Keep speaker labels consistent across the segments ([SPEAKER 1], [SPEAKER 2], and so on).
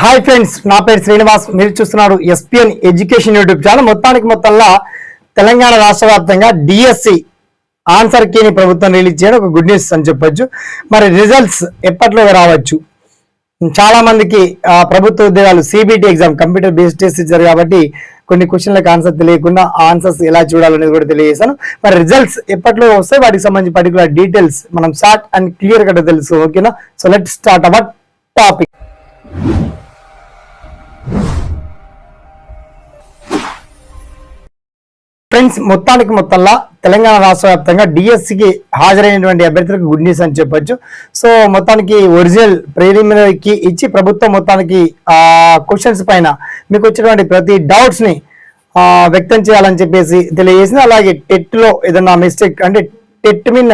[SPEAKER 1] Hi friends నా పేరు శ్రీనివాస్. మీరు చూస్తున్నారు ఎస్పిఎన్ ఎడ్యుకేషన్ యూట్యూబ్ ఛానల్ మొత్తానికి మొత్తంలో తెలంగాణ రాష్ట్ర వ్యాప్తంగా డిఎస్సి ఆన్సర్ కీని ప్రభుత్వం రిలీజ్ చేయడం ఒక గుడ్ న్యూస్ అని చెప్పొచ్చు. మరి రిజల్ట్స్ ఎప్పట్లో రావచ్చు? చాలా మందికి ప్రభుత్వ ఉద్యోగాలు CBT exam computer based test ఇచ్చారు కాబట్టి కొన్ని క్వశ్చన్లకు ఆన్సర్ తెలియకుండా ఆన్సర్స్ ఎలా చూడాలనేది కూడా తెలియజేశాను. మరి రిజల్ట్స్ ఎప్పట్లో వస్తే వాటికి సంబంధించి పర్టికులర్ డీటెయిల్స్ మనం షార్ట్ అండ్ క్లియర్గా తెలుసు. ఓకేనా so let start our topic friends మొత్తానికి మొత్తంలో తెలంగాణ రాష్ట్ర వ్యాప్తంగా డిఎస్సికి హాజరైనటువంటి అభ్యర్థులకు గుడ్ న్యూస్ అని చెప్పొచ్చు. సో మొత్తానికి ఒరిజినల్ ప్రిలిమినరీకి ఇచ్చి ప్రభుత్వం మొత్తానికి ఆ క్వశ్చన్స్ పైన మీకు వచ్చినటువంటి ప్రతి డౌట్స్ని ఆ, వ్యక్తం చేయాలని చెప్పేసి తెలియజేసింది. అలాగే టెట్లో ఏదైనా మిస్టేక్ అంటే TET mean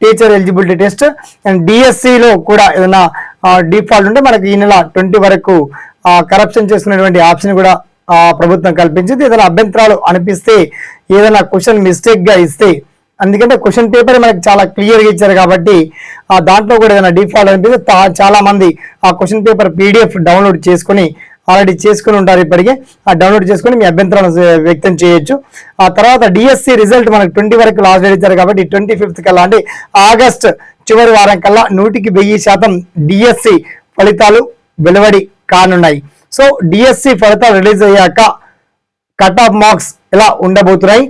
[SPEAKER 1] teacher eligibility test and డిఎస్సిలో కూడా ఏదైనా డిఫాల్ట్ ఉంటే మనకి ఈ నెల ట్వంటీ వరకు కరప్షన్ చేసుకునేటువంటి ఆప్షన్ కూడా ప్రభుత్వం కల్పించింది. ఏదైనా అభ్యంతరాలు అనిపిస్తే ఏదైనా క్వశ్చన్ మిస్టేక్గా ఇస్తే ఎందుకంటే క్వశ్చన్ పేపర్ మనకి చాలా క్లియర్గా ఇచ్చారు కాబట్టి ఆ దాంట్లో కూడా ఏదైనా డిఫాల్ట్ అనిపిస్తే చాలా మంది ఆ క్వశ్చన్ పేపర్ పీడిఎఫ్ డౌన్లోడ్ చేసుకుని ఆల్రెడీ చేసుకుని ఉంటారు ఇప్పటికే. ఆ డౌన్లోడ్ చేసుకుని మీ అభ్యంతరాలను వ్యక్తం చేయొచ్చు. ఆ తర్వాత డిఎస్సి రిజల్ట్ మనకు ట్వంటీ వరకు లాస్ట్ డేట్ ఇచ్చారు కాబట్టి ట్వంటీ ఫిఫ్త్ కల్లా అంటే ఆగస్ట్ చివరి వారం కల్లా నూటికి వెయ్యి శాతం డిఎస్సి ఫలితాలు వెలువడి కానున్నాయి. సో డిఎస్సి ఫలితాలు రిలీజ్ అయ్యాక కట్ ఆఫ్ మార్క్స్ ఎలా ఉండబోతున్నాయి.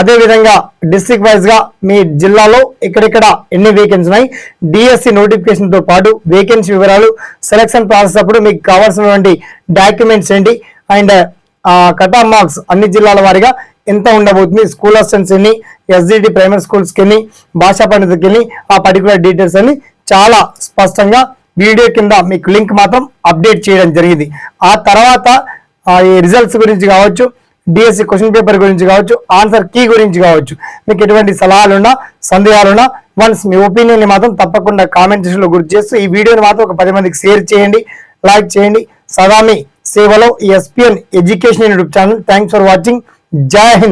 [SPEAKER 1] అదేవిధంగా డిస్టిక్ డిస్ట్రిక్ట్ వైజ్గా మీ జిల్లాలో ఇక్కడిక్కడ ఎన్ని వేకెన్సీ ఉన్నాయి? డిఎస్సి నోటిఫికేషన్తో పాటు వేకెన్సీ వివరాలు సెలక్షన్ ప్రాసెస్ అప్పుడు మీకు కావాల్సినటువంటి డాక్యుమెంట్స్ ఏంటి? అండ్ కట్ ఆఫ్ మార్క్స్ అన్ని జిల్లాల వారిగా ఎంత ఉండబోతుంది? స్కూల్ అసిస్టెంట్స్ ఎన్ని ఎస్జిటి ప్రైమరీ స్కూల్స్కి ఎన్ని భాషా పండితులకి ఎన్ని ఆ పర్టికులర్ డీటెయిల్స్ అన్ని చాలా స్పష్టంగా వీడియో కింద మీకు లింక్ మాత్రం అప్డేట్ చేయడం జరిగింది. ఆ తర్వాత ఈ రిజల్ట్స్ గురించి కావచ్చు డిఎస్సి క్వశ్చన్ పేపర్ గురించి కావచ్చు ఆన్సర్ కీ గురించి కావచ్చు మీకు ఎటువంటి సలహాలున్నా సందేహాలున్నా వన్స్ మీ ఒపీనియన్ మాత్రం తప్పకుండా కామెంట్ సెక్షన్ గుర్తు చేస్తూ ఈ వీడియోని మాత్రం ఒక పది మందికి షేర్ చేయండి లైక్ చేయండి. సదా మీ సేవలో SPN education YouTube channel thanks for watching Jai Hind.